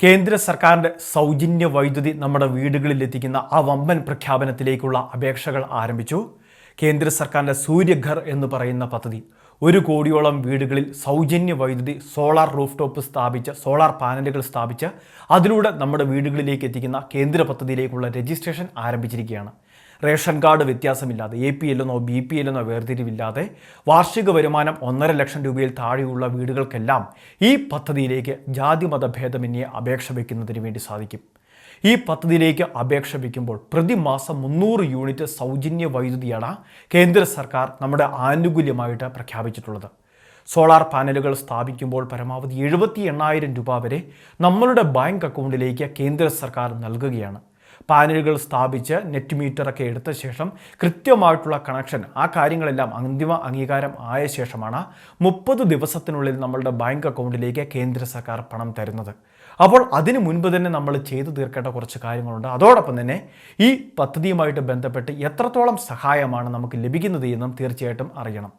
കേന്ദ്ര സർക്കാരിന്റെ സൗജന്യ വൈദ്യുതി നമ്മുടെ വീടുകളിൽ എത്തിക്കുന്ന ആ വമ്പൻ പ്രഖ്യാപനത്തിലേക്കുള്ള അപേക്ഷകൾ ആരംഭിച്ചു. കേന്ദ്ര സർക്കാരിന്റെ സൂര്യഘർ എന്ന് പറയുന്ന പദ്ധതി ഒരു കോടിയോളം വീടുകളിൽ സൗജന്യ വൈദ്യുതി സോളാർ റൂഫ് ടോപ്പ് സ്ഥാപിച്ച സോളാർ പാനലുകൾ സ്ഥാപിച്ച് അതിലൂടെ നമ്മുടെ വീടുകളിലേക്ക് എത്തിക്കുന്ന കേന്ദ്ര പദ്ധതിയിലേക്കുള്ള രജിസ്ട്രേഷൻ ആരംഭിച്ചിരിക്കുകയാണ്. റേഷൻ കാർഡ് വ്യത്യാസമില്ലാതെ എ പി എല്ലെന്നോ ബി പി എല്ലെന്നോ വേർതിരിവില്ലാതെ വാർഷിക വരുമാനം ഒന്നര ലക്ഷം രൂപയിൽ താഴെയുള്ള വീടുകൾക്കെല്ലാം ഈ പദ്ധതിയിലേക്ക് ജാതിമത ഭേദമന്യേ അപേക്ഷ വയ്ക്കുന്നതിന് വേണ്ടി സാധിക്കും. ഈ പദ്ധതിയിലേക്ക് അപേക്ഷ വയ്ക്കുമ്പോൾ പ്രതിമാസം മുന്നൂറ് യൂണിറ്റ് സൗജന്യ വൈദ്യുതിയാണ് കേന്ദ്ര സർക്കാർ നമ്മുടെ ആനുകൂല്യമായിട്ട് പ്രഖ്യാപിച്ചിട്ടുള്ളത്. സോളാർ പാനലുകൾ സ്ഥാപിക്കുമ്പോൾ പരമാവധി എഴുപത്തി എണ്ണായിരം രൂപ വരെ നമ്മളുടെ ബാങ്ക് അക്കൗണ്ടിലേക്ക് കേന്ദ്ര സർക്കാർ നൽകുകയാണ്. പാനലുകൾ സ്ഥാപിച്ച് നെറ്റ് മീറ്ററൊക്കെ എടുത്ത ശേഷം കൃത്യമായിട്ടുള്ള കണക്ഷൻ ആ കാര്യങ്ങളെല്ലാം അന്തിമ അംഗീകാരം ആയ ശേഷമാണ് മുപ്പത് ദിവസത്തിനുള്ളിൽ നമ്മളുടെ ബാങ്ക് അക്കൗണ്ടിലേക്ക് കേന്ദ്ര സർക്കാർ പണം തരുന്നത്. അപ്പോൾ അതിനു മുൻപ് തന്നെ നമ്മൾ ചെയ്തു തീർക്കേണ്ട കുറച്ച് കാര്യങ്ങളുണ്ട്. അതോടൊപ്പം തന്നെ ഈ പദ്ധതിയുമായിട്ട് ബന്ധപ്പെട്ട് എത്രത്തോളം സഹായമാണ് നമുക്ക് ലഭിക്കുന്നത് എന്നും തീർച്ചയായിട്ടും അറിയണം.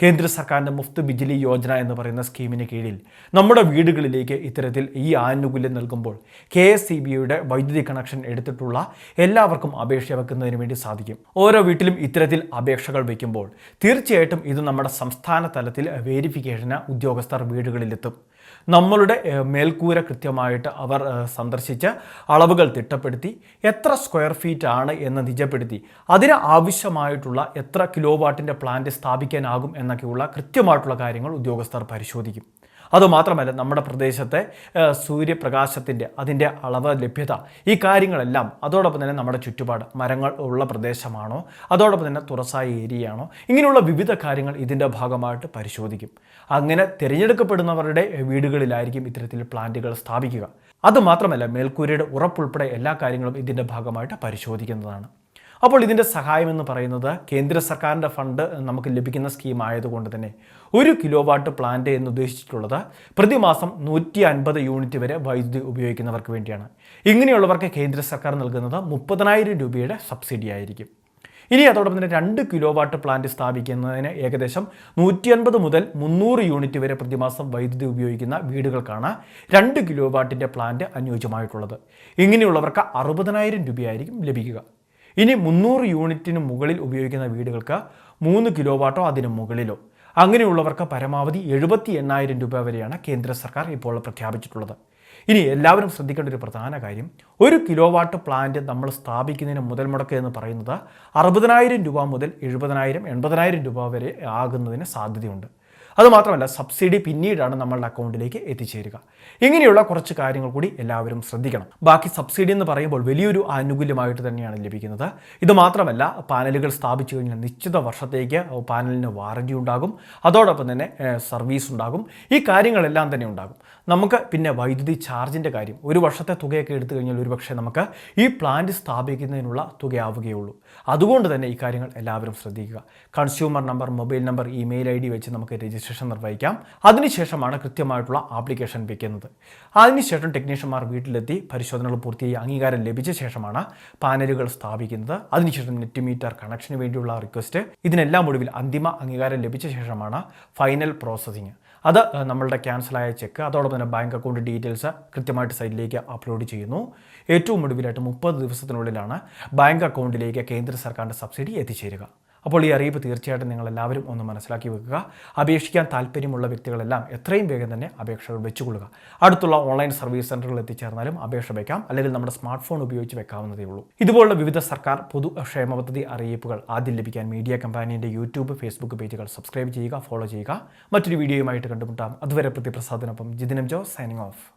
കേന്ദ്ര സർക്കാരിന്റെ മുഫ്ത് ബിജിലി യോജന എന്ന് പറയുന്ന സ്കീമിന് കീഴിൽ നമ്മുടെ വീടുകളിലേക്ക് ഇത്തരത്തിൽ ഈ ആനുകൂല്യം നൽകുമ്പോൾ കെ എസ് സി ബിയുടെ വൈദ്യുതി കണക്ഷൻ എടുത്തിട്ടുള്ള എല്ലാവർക്കും അപേക്ഷ വെക്കുന്നതിന് വേണ്ടി സാധിക്കും. ഓരോ വീട്ടിലും ഇത്തരത്തിൽ അപേക്ഷകൾ വയ്ക്കുമ്പോൾ തീർച്ചയായിട്ടും ഇത് നമ്മുടെ സംസ്ഥാന തലത്തിൽ വേരിഫിക്കേഷന് ഉദ്യോഗസ്ഥർ വീടുകളിലെത്തും. നമ്മളുടെ മേൽക്കൂര കൃത്യമായിട്ട് അവർ സന്ദർശിച്ച് അളവുകൾ തിട്ടപ്പെടുത്തി എത്ര സ്ക്വയർ ഫീറ്റ് ആണ് എന്ന് നിജപ്പെടുത്തി. അതിന് ആവശ്യമായിട്ടുള്ള എത്ര കിലോ വാട്ടിന്റെ പ്ലാന്റ് സ്ഥാപിക്കാനാകും എന്നൊക്കെയുള്ള കൃത്യമായിട്ടുള്ള കാര്യങ്ങൾ ഉദ്യോഗസ്ഥർ പരിശോധിക്കും. അതുമാത്രമല്ല നമ്മുടെ പ്രദേശത്തെ സൂര്യപ്രകാശത്തിന്റെ അതിന്റെ അളവ് ലഭ്യത. ഈ കാര്യങ്ങളെല്ലാം അതോടൊപ്പം തന്നെ നമ്മുടെ ചുറ്റുപാട് മരങ്ങൾ ഉള്ള പ്രദേശമാണോ അതോടൊപ്പം തന്നെ തുറസായ ഏരിയയാണോ ഇങ്ങനെയുള്ള വിവിധ കാര്യങ്ങൾ ഇതിന്റെ ഭാഗമായിട്ട് പരിശോധിക്കും. അങ്ങനെ തിരഞ്ഞെടുക്കപ്പെടുന്നവരുടെ വീടുകളിലായിരിക്കും ഇത്തരത്തിൽ പ്ലാന്റുകൾ സ്ഥാപിക്കുക. അതുമാത്രമല്ല മേൽക്കൂരയുടെ ഉറപ്പുൾപ്പെടെ എല്ലാ കാര്യങ്ങളും ഇതിന്റെ ഭാഗമായിട്ട് പരിശോധിക്കുന്നതാണ്. അപ്പോൾ ഇതിന്റെ സഹായം എന്ന് പറയുന്നത് കേന്ദ്ര സർക്കാരിന്റെ ഫണ്ട് നമുക്ക് ലഭിക്കുന്ന സ്കീം ആയതുകൊണ്ട് തന്നെ ഒരു കിലോ വാട്ട് പ്ലാന്റ് എന്ന് ഉദ്ദേശിച്ചിട്ടുള്ളത് പ്രതിമാസം നൂറ്റി അൻപത് യൂണിറ്റ് വരെ വൈദ്യുതി ഉപയോഗിക്കുന്നവർക്ക് വേണ്ടിയാണ്. ഇങ്ങനെയുള്ളവർക്ക് കേന്ദ്ര സർക്കാർ നൽകുന്നത് മുപ്പതിനായിരം രൂപയുടെ സബ്സിഡി ആയിരിക്കും. ഇനി അതോടൊപ്പം തന്നെ രണ്ട് കിലോ വാട്ട് പ്ലാന്റ് സ്ഥാപിക്കുന്നതിന് ഏകദേശം നൂറ്റി അൻപത് മുതൽ മുന്നൂറ് യൂണിറ്റ് വരെ പ്രതിമാസം വൈദ്യുതി ഉപയോഗിക്കുന്ന വീടുകൾക്കാണ് രണ്ട് കിലോ വാട്ടിന്റെ പ്ലാന്റ് അനുയോജ്യമായിട്ടുള്ളത്. ഇങ്ങനെയുള്ളവർക്ക് അറുപതിനായിരം രൂപയായിരിക്കും ലഭിക്കുക. ഇനി മുന്നൂറ് യൂണിറ്റിന് മുകളിൽ ഉപയോഗിക്കുന്ന വീടുകൾക്ക് മൂന്ന് കിലോ വാട്ടോ അതിന് മുകളിലോ. അങ്ങനെയുള്ളവർക്ക് പരമാവധി എഴുപത്തി എണ്ണായിരം രൂപ വരെയാണ് കേന്ദ്ര സർക്കാർ ഇപ്പോൾ പ്രഖ്യാപിച്ചിട്ടുള്ളത്. ഇനി എല്ലാവരും ശ്രദ്ധിക്കേണ്ട ഒരു പ്രധാന കാര്യം ഒരു കിലോ വാട്ട് പ്ലാന്റ് നമ്മൾ സ്ഥാപിക്കുന്നതിന് മുതൽ മുടക്ക് എന്ന് പറയുന്നത് അറുപതിനായിരം രൂപ മുതൽ എഴുപതിനായിരം എൺപതിനായിരം രൂപ വരെ ആകുന്നതിന് സാധ്യതയുണ്ട്. അതുമാത്രമല്ല സബ്സിഡി പിന്നീടാണ് നമ്മളുടെ അക്കൗണ്ടിലേക്ക് എത്തിച്ചേരുക. ഇങ്ങനെയുള്ള കുറച്ച് കാര്യങ്ങൾ കൂടി എല്ലാവരും ശ്രദ്ധിക്കണം. ബാക്കി സബ്സിഡി എന്ന് പറയുമ്പോൾ വലിയൊരു ആനുകൂല്യമായിട്ട് തന്നെയാണ് ലഭിക്കുന്നത്. ഇത് മാത്രമല്ല പാനലുകൾ സ്ഥാപിച്ചു കഴിഞ്ഞാൽ നിശ്ചിത വർഷത്തേക്ക് പാനലിന് വാറണ്ടി ഉണ്ടാകും. അതോടൊപ്പം തന്നെ സർവീസ് ഉണ്ടാകും. ഈ കാര്യങ്ങളെല്ലാം തന്നെ ഉണ്ടാകും. നമുക്ക് പിന്നെ വൈദ്യുതി ചാർജിന്റെ കാര്യം ഒരു വർഷത്തെ തുകയൊക്കെ എടുത്തു കഴിഞ്ഞാൽ ഒരുപക്ഷെ നമുക്ക് ഈ പ്ലാന്റ് സ്ഥാപിക്കുന്നതിനുള്ള തുകയാവുകയുള്ളൂ. അതുകൊണ്ട് തന്നെ ഈ കാര്യങ്ങൾ എല്ലാവരും ശ്രദ്ധിക്കുക. Consumer number mobile number email I D വെച്ച് നമുക്ക് രജിസ്ട്രേഷൻ നിർവഹിക്കാം. അതിനുശേഷമാണ് കൃത്യമായിട്ടുള്ള ആപ്ലിക്കേഷൻ വയ്ക്കുന്നത് അതിനുശേഷം ടെക്നീഷ്യന്മാർ വീട്ടിലെത്തി പരിശോധനകൾ പൂർത്തിയായി അംഗീകാരം ലഭിച്ച ശേഷമാണ് പാനലുകൾ സ്ഥാപിക്കുന്നത്. അതിനുശേഷം നെറ്റ് മീറ്റർ കണക്ഷന് വേണ്ടിയുള്ള റിക്വസ്റ്റ് ഇതിനെല്ലാം ഒടുവിൽ അന്തിമ അംഗീകാരം ലഭിച്ച ശേഷമാണ് ഫൈനൽ പ്രോസസ്സിങ് അത് നമ്മളുടെ ക്യാൻസലായ ചെക്ക് അതോടൊപ്പം തന്നെ ബാങ്ക് അക്കൗണ്ട് ഡീറ്റെയിൽസ് കൃത്യമായിട്ട് സൈറ്റിലേക്ക് അപ്ലോഡ് ചെയ്യുന്നു. ഏറ്റവും ഒടുവിലായിട്ട് മുപ്പത് ദിവസത്തിനുള്ളിലാണ് ബാങ്ക് അക്കൗണ്ടിലേക്ക് കേന്ദ്ര സർക്കാരിന്റെ സബ്സിഡി എത്തിച്ചേരുക. അപ്പോൾ ഈ അറിയിപ്പ് തീർച്ചയായിട്ടും നിങ്ങൾ എല്ലാവരും ഒന്ന് മനസ്സിലാക്കി വെക്കുക. അപേക്ഷിക്കാൻ താല്പര്യമുള്ള വ്യക്തികളെല്ലാം എത്രയും വേഗം തന്നെ അപേക്ഷകൾ വെച്ചുകൊള്ളുക. അടുത്തുള്ള ഓൺലൈൻ സർവീസ് സെന്ററുകൾ എത്തിച്ചേർന്നാലും അപേക്ഷ വയ്ക്കാം അല്ലെങ്കിൽ നമ്മുടെ സ്മാർട്ട് ഫോൺ ഉപയോഗിച്ച് വെക്കാവുന്നതേ ഉള്ളൂ. ഇതുപോലുള്ള വിവിധ സർക്കാർ പൊതു ക്ഷേമ പദ്ധതി അറിയിപ്പുകൾ ആദ്യം ലഭിക്കാൻ മീഡിയ കമ്പാനിയുടെ യൂട്യൂബ് ഫേസ്ബുക്ക് പേജുകൾ സബ്സ്ക്രൈബ് ചെയ്യുക ഫോളോ ചെയ്യുക. മറ്റൊരു വീഡിയോയുമായിട്ട് കണ്ടുമുട്ടാം. അതുവരെ പ്രതിപ്രസാദിനൊപ്പം ജിതിനം ജോ സൈനിങ് ഓഫ്.